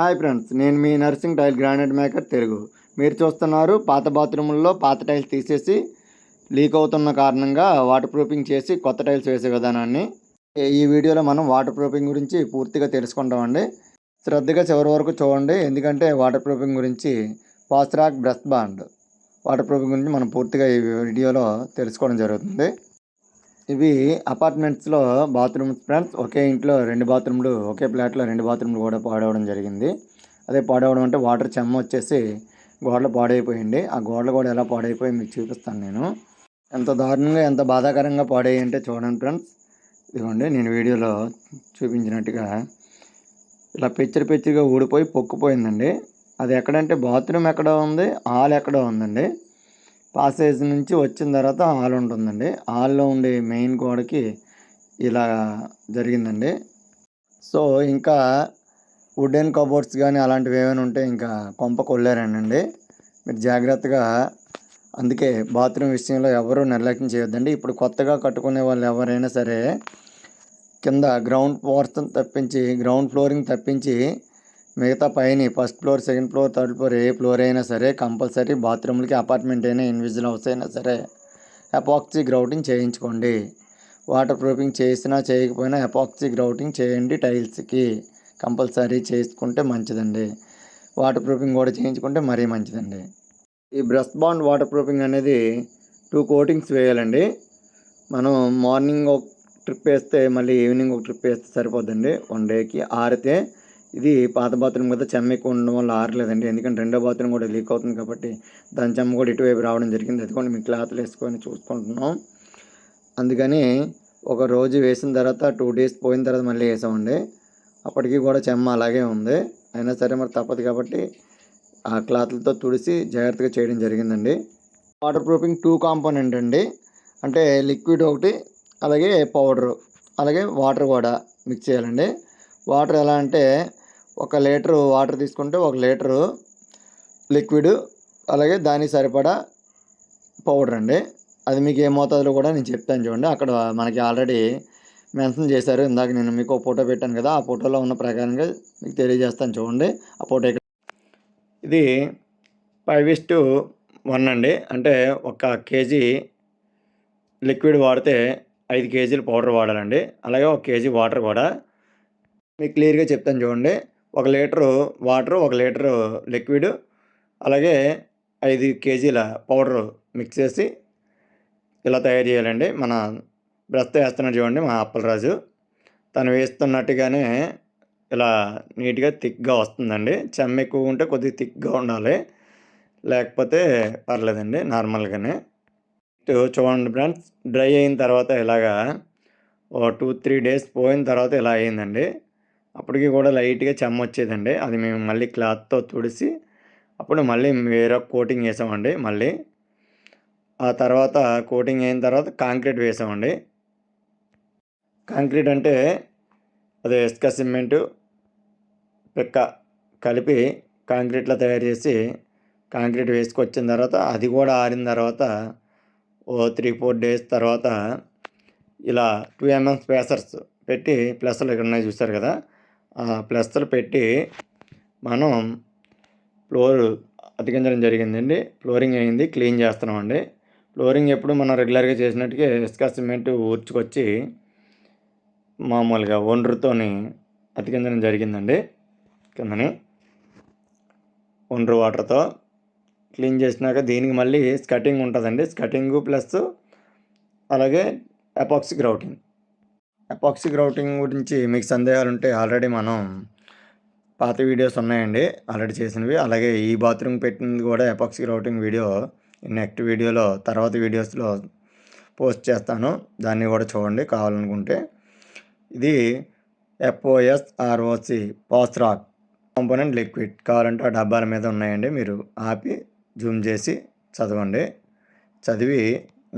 Hi friends నేను మీ Narsing tile granite maker Telugu మీరు చూస్తున్నారు పాత బాత్రూముల్లో పాత టైల్స్ తీసేసి లీక్ అవుతున్న కారణంగా వాటర్ ప్రూఫింగ్ చేసి కొత్త టైల్స్ వేసే విధానాన్ని. ఈ వీడియోలో మనం వాటర్ ప్రూఫింగ్ గురించి పూర్తిగా తెలుసుకుంటామండి. శ్రద్ధగా చివరి వరకు చూడండి ఎందుకంటే వాటర్ ప్రూఫింగ్ గురించి పాస్ట్రాక్ బ్రష్ బాండ్. వాటర్ ప్రూఫింగ్ గురించి మనం పూర్తిగా ఈ వీడియోలో తెలుసుకోవడం జరుగుతుంది. ఇవి అపార్ట్మెంట్స్లో బాత్రూమ్స్ ఫ్రెండ్స్ ఒకే ఇంట్లో రెండు బాత్రూమ్లు ఒకే ఫ్లాట్లో రెండు బాత్రూమ్లు కూడా పాడవడం జరిగింది. అదే పాడవడం అంటే వాటర్ చెమ్మ వచ్చేసి గోడలు పాడైపోయింది. ఆ గోడలు కూడా ఎలా పాడైపోయి మీకు చూపిస్తాను నేను. ఎంత దారుణంగా ఎంత బాధాకరంగా పాడయ్యాయి అంటే చూడండి ఫ్రెండ్స్. ఇదిగోండి నేను వీడియోలో చూపించినట్టుగా ఇలా పెచ్చరి పెచ్చరిగా ఊడిపోయి పొక్కుపోయిందండి. అది ఎక్కడంటే బాత్రూమ్ ఎక్కడ ఉంది హాల్ ఎక్కడ ఉందండి. పాసేజ్ నుంచి వచ్చిన తర్వాత హాల్ ఉంటుందండి. హాల్లో ఉండే మెయిన్ గోడకి ఇలా జరిగిందండి. సో ఇంకా వుడెన్ కబోర్డ్స్ కానీ అలాంటివి ఏమైనా ఉంటే ఇంకా కొంప కొల్లారండి మీరు జాగ్రత్తగా అందుకే బాత్రూమ్ విషయంలో ఎవరు నిర్లక్ష్యం చేయొద్దండి. ఇప్పుడు కొత్తగా కట్టుకునే వాళ్ళు ఎవరైనా సరే కింద గ్రౌండ్ పోర్షన్ తప్పించి గ్రౌండ్ ఫ్లోరింగ్ తప్పించి మిగతా పైన first floor second floor third floor ఏ ఫ్లోర్ అయినా సరే కంపల్సరీ బాత్రూమ్లకి అపార్ట్మెంట్ అయినా ఇన్విజిల్ హౌస్ అయినా సరే అపాక్సీ గ్రౌటింగ్ చేయించుకోండి. వాటర్ ప్రూఫింగ్ చేసినా చేయకపోయినా అపాక్సీ గ్రౌటింగ్ చేయండి టైల్స్కి. కంపల్సరీ చేసుకుంటే మంచిదండి. వాటర్ ప్రూఫింగ్ కూడా చేయించుకుంటే మరీ మంచిదండి. ఈ బ్రష్ బాండ్ వాటర్ ప్రూఫింగ్ అనేది టూ కోటింగ్స్ వేయాలండి. మనం మార్నింగ్ ఒక ట్రిప్ వేస్తే మళ్ళీ ఈవినింగ్ ఒక ట్రిప్ వేస్తే సరిపోద్దండి. వన్ డేకి ఆరితే ఇది పాత బాత్రూమ్ కదా చెమ్మ ఎక్కువ ఉండడం వల్ల ఆరలేదండి. ఎందుకంటే రెండో బాత్రూమ్ కూడా లీక్ అవుతుంది కాబట్టి దాని చెమ్మ కూడా ఇటువైపు రావడం జరిగింది. అది మీ క్లాత్లు వేసుకొని చూసుకుంటున్నాం. అందుకని ఒక రోజు వేసిన తర్వాత టూ డేస్ పోయిన తర్వాత మళ్ళీ వేసామండి. అప్పటికి కూడా చెమ్మ అలాగే ఉంది. అయినా సరే మరి తప్పదు కాబట్టి ఆ క్లాత్లతో తుడిసి జాగ్రత్తగా చేయడం జరిగిందండి. వాటర్ ప్రూఫింగ్ టూ కాంపోనెంట్ అండి. అంటే లిక్విడ్ ఒకటి అలాగే పౌడరు అలాగే వాటర్ కూడా మిక్స్ చేయాలండి. వాటర్ ఎలా అంటే ఒక లీటరు వాటర్ తీసుకుంటే ఒక లీటరు లిక్విడ్ అలాగే దానికి సరిపడా పౌడర్ అండి. అది మీకు ఏ మోతాదులో కూడా నేను చెప్తాను చూడండి. అక్కడ మనకి ఆల్రెడీ మెన్షన్ చేశారు. ఇందాక నేను మీకు ఫోటో పెట్టాను కదా ఆ ఫోటోలో ఉన్న ప్రకారంగా మీకు తెలియజేస్తాను చూడండి. ఆ ఫోటో ఇక్కడ. ఇది ఫైవ్ ఇస్టు వన్ అండి. అంటే ఒక కేజీ లిక్విడ్ వాడితే ఐదు కేజీలు పౌడర్ వాడాలండి. అలాగే ఒక కేజీ వాటర్ కూడా. మీకు క్లియర్గా చెప్తాను చూడండి. ఒక లీటరు వాటరు ఒక లీటరు లిక్విడ్ అలాగే ఐదు కేజీల పౌడరు మిక్స్ చేసి ఇలా తయారు చేయాలండి. మన బ్రష్ వేస్తున్నాడు చూడండి మా అప్పలరాజు తను వేస్తున్నట్టుగానే ఇలా నీట్గా థిక్గా వస్తుందండి. చెమ్మ ఎక్కువ ఉంటే కొద్దిగా థిక్గా ఉండాలి. లేకపోతే పర్లేదండి నార్మల్గానే. చూడండి ఫ్రెండ్స్ డ్రై అయిన తర్వాత ఇలాగా ఓ టూ త్రీ డేస్ పోయిన తర్వాత ఇలా అయిందండి. అప్పటికి కూడా లైట్గా చెమ్మ వచ్చేదండి. అది మేము మళ్ళీ క్లాత్తో తుడిసి అప్పుడు మళ్ళీ వేరే కోటింగ్ వేసామండి మళ్ళీ. ఆ తర్వాత కోటింగ్ అయిన తర్వాత కాంక్రీట్ వేసామండి. కాంక్రీట్ అంటే అదే ఇసుక సిమెంటు పిక్క కలిపి కాంక్రీట్లో తయారు చేసి కాంక్రీట్ వేసుకొచ్చిన తర్వాత అది కూడా ఆరిన తర్వాత ఓ త్రీ ఫోర్ డేస్ తర్వాత ఇలా టూ ఎంఎం స్పేసర్స్ పెట్టి ప్లస్లు ఇక్కడ ఉన్నాయి చూస్తారు కదా. ప్లస్తలు ప్లస్లు పెట్టి మనం ఫ్లోర్ అతికించడం జరిగిందండి. ఫ్లోరింగ్ అయింది క్లీన్ చేస్తున్నామండి. ఫ్లోరింగ్ ఎప్పుడు మనం రెగ్యులర్గా చేసినట్టుగా ఇసుక సిమెంట్ ఊర్చుకొచ్చి మామూలుగా ఒండ్రుతోని అతికించడం జరిగిందండి. కిందని ఒండ్రు వాటర్తో క్లీన్ చేసినాక దీనికి మళ్ళీ స్కటింగ్ ఉంటుందండి. స్కటింగ్ ప్లస్ అలాగే అపాక్సి గ్రౌటింగ్. అపాక్సి గ్రౌటింగ్ గురించి మీకు సందేహాలు ఉంటే ఆల్రెడీ మనం పాత వీడియోస్ ఉన్నాయండి. ఆల్రెడీ చేసినవి. అలాగే ఈ బాత్రూమ్ పెట్టినది కూడా ఎపాక్సీ గ్రౌటింగ్ వీడియో నెక్స్ట్ వీడియోలో తర్వాత వీడియోస్లో పోస్ట్ చేస్తాను. దాన్ని కూడా చూడండి కావాలనుకుంటే. ఇది ఎఫ్ఓఎస్ ఆర్ఓసి పాస్రాక్ కాంపోనెంట్ లిక్విడ్ కావాలంటే ఆ డబ్బాల మీద ఉన్నాయండి. మీరు ఆపి జూమ్ చేసి చదవండి. చదివి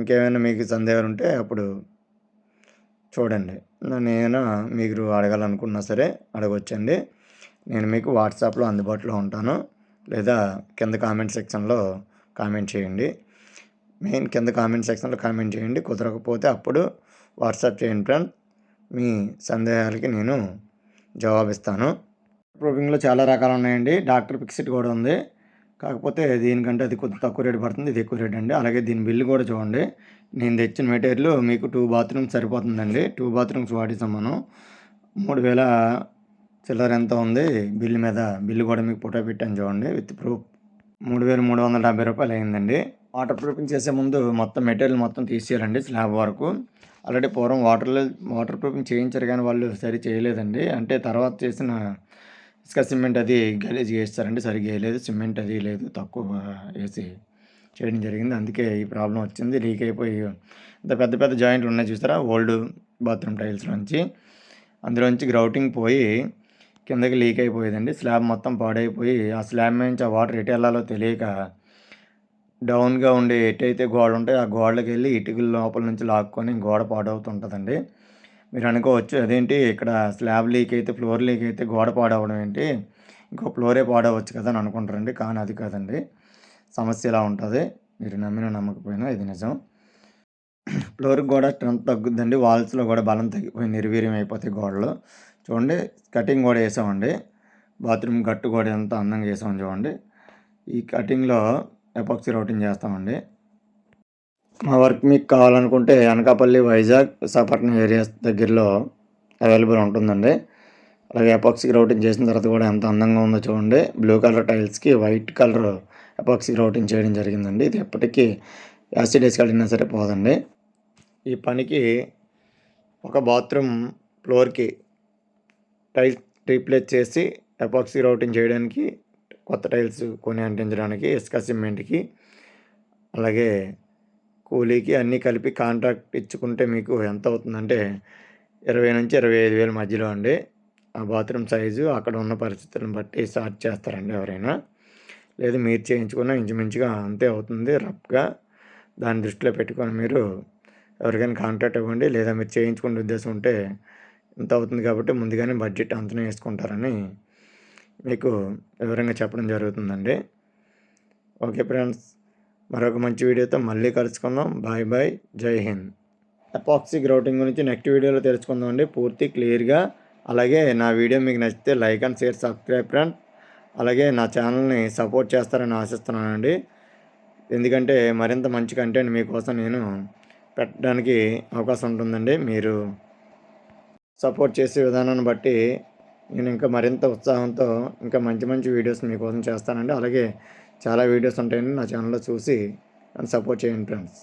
ఇంకేమైనా మీకు సందేహాలు ఉంటే అప్పుడు చూడండి. నేను మీరు అడగాలనుకున్నా సరే అడగొచ్చండి. నేను మీకు వాట్సాప్లో అందుబాటులో ఉంటాను. లేదా కింద కామెంట్ సెక్షన్లో కామెంట్ చేయండి. మెయిన్ కింద కామెంట్ సెక్షన్లో కామెంట్ చేయండి. కుదరకపోతే అప్పుడు వాట్సాప్ చేయండి ఫ్రెండ్. మీ సందేహాలకి నేను జవాబిస్తాను. ప్రూఫింగ్లో చాలా రకాలు ఉన్నాయండి. డాక్టర్ ఫిక్స్డ్ కూడా ఉంది. కాకపోతే దీనికంటే అది కొద్ది తక్కువ రేటు పడుతుంది ఇది ఎక్కువ రేట్ అండి. అలాగే దీని బిల్లు కూడా చూడండి. నేను తెచ్చిన మెటీరియల్ మీకు టూ బాత్రూమ్స్ సరిపోతుందండి. టూ బాత్రూమ్స్ వాడేసాం మనం మూడు వేల చిల్లర ఎంత ఉంది? బిల్లు మీద బిల్లు కూడా మీకు ఫోటో పెట్టాను చూడండి. With proof. మూడు వేల మూడు వందల డెబ్బై రూపాయలు అయిందండి. వాటర్ ప్రూఫింగ్ చేసే ముందు మొత్తం మెటీరియల్ మొత్తం తీసేయాలండి స్లాబ్ వరకు. ఆల్రెడీ పూర్వం వాటర్లో వాటర్ ప్రూఫింగ్ చేయించారు కానీ వాళ్ళు సరి చేయలేదండి. అంటే తర్వాత చేసిన ఇసుక సిమెంట్ అది గలీజ్ వేస్తారండి సరిగ్గా వేయలేదు. సిమెంట్ అది లేదు తక్కువ వేసి చేయడం జరిగింది. అందుకే ఈ ప్రాబ్లం వచ్చింది. లీక్ అయిపోయి ఇంత పెద్ద పెద్ద జాయింట్లు ఉన్నాయి చూసారా ఓల్డ్ బాత్రూమ్ టైల్స్ నుంచి. అందులోంచి గ్రౌటింగ్ పోయి కిందకి లీక్ అయిపోయేదండి. స్లాబ్ మొత్తం పాడైపోయి ఆ స్లాబ్ నుంచి ఆ వాటర్ ఎటు వెళ్ళాలో తెలియక డౌన్గా ఉండే ఎటైతే గోడ ఉంటాయో ఆ గోడలకు వెళ్ళి ఇటుకల లోపల నుంచి లాక్కొని గోడ పాడవుతుంటుందండి. మీరు అనుకోవచ్చు. అదేంటి? ఇక్కడ స్లాబ్ లీక్ అయితే ఫ్లోర్ లీక్ అయితే గోడ పాడవడం ఏంటి? ఇంకో ఫ్లోరే పాడవచ్చు కదా అని అనుకుంటారండి. కానీ అది కాదండి. సమస్య ఇలా ఉంటుంది. మీరు నమ్మిన నమ్మకపోయినా ఇది నిజం. ఫ్లోర్కి కూడా స్ట్రెంత్ తగ్గుద్దండి. వాల్స్లో కూడా బలం తగ్గిపోయి నిర్వీర్యం అయిపోతాయి గోడలు. చూడండి. కటింగ్ కూడా వేసామండి బాత్రూమ్ గట్టు కూడా ఎంత అందంగా వేసామని చూడండి. ఈ కటింగ్లో ఎపాక్సీ రౌటింగ్ చేస్తామండి. మా వర్క్ మీకు కావాలనుకుంటే అనకాపల్లి వైజాగ్ విశాఖపట్నం ఏరియాస్ దగ్గరలో అవైలబుల్ ఉంటుందండి. అలాగే ఎపాక్సీ రౌటింగ్ చేసిన తర్వాత కూడా ఎంత అందంగా ఉందో చూడండి. బ్లూ కలర్ టైల్స్కి వైట్ కలర్ ఎపాక్సీ రౌటింగ్ చేయడం జరిగిందండి. ఇది ఎప్పటికీ యాసిడ్ వేసుకెళ్ళినా సరే పోదండి. ఈ పనికి ఒక బాత్రూమ్ ఫ్లోర్కి టైల్స్ రీప్లేస్ చేసి ఎపాక్సీ రౌటింగ్ చేయడానికి కొత్త టైల్స్ కొని అంటించడానికి ఇసుక సిమెంట్కి అలాగే కూలీకి అన్నీ కలిపి కాంట్రాక్ట్ ఇచ్చుకుంటే మీకు ఎంత అవుతుందంటే ఇరవై నుంచి ఇరవై ఐదు వేల మధ్యలో అండి. ఆ బాత్రూమ్ సైజు అక్కడ ఉన్న పరిస్థితులను బట్టి స్టార్ట్ చేస్తారండి ఎవరైనా. లేదు మీరు చేయించుకున్న ఇంచుమించుగా అంతే అవుతుంది రఫ్గా. దాని దృష్టిలో పెట్టుకొని మీరు ఎవరికైనా కాంట్రాక్ట్ ఇవ్వండి లేదా మీరు చేయించుకునే ఉద్దేశం ఉంటే ఇంత అవుతుంది కాబట్టి ముందుగానే బడ్జెట్ అంతనే వేసుకుంటారని మీకు వివరంగా చెప్పడం జరుగుతుందండి. Okay friends. మరొక మంచి వీడియోతో మళ్ళీ కలుసుకుందాం. Bye bye. Jai Hind. Epoxy grouting గురించి నెక్స్ట్ వీడియోలో తెలుసుకుందాం అండి పూర్తి క్లియర్గా. అలాగే నా వీడియో మీకు నచ్చితే like and share subscribe friend అలాగే నా ఛానల్ని సపోర్ట్ చేస్తారని ఆశిస్తున్నానండి. ఎందుకంటే మరింత మంచి కంటెంట్ మీకోసం నేను పెట్టడానికి అవకాశం ఉంటుందండి. మీరు సపోర్ట్ చేసే విధానాన్ని బట్టి నేను ఇంకా మరింత ఉత్సాహంతో ఇంకా మంచి మంచి వీడియోస్ మీకోసం చేస్తానండి. అలాగే చాలా వీడియోస్ ఉంటాయని నా ఛానల్లో చూసి నన్ను సపోర్ట్ చేయండి ఫ్రెండ్స్.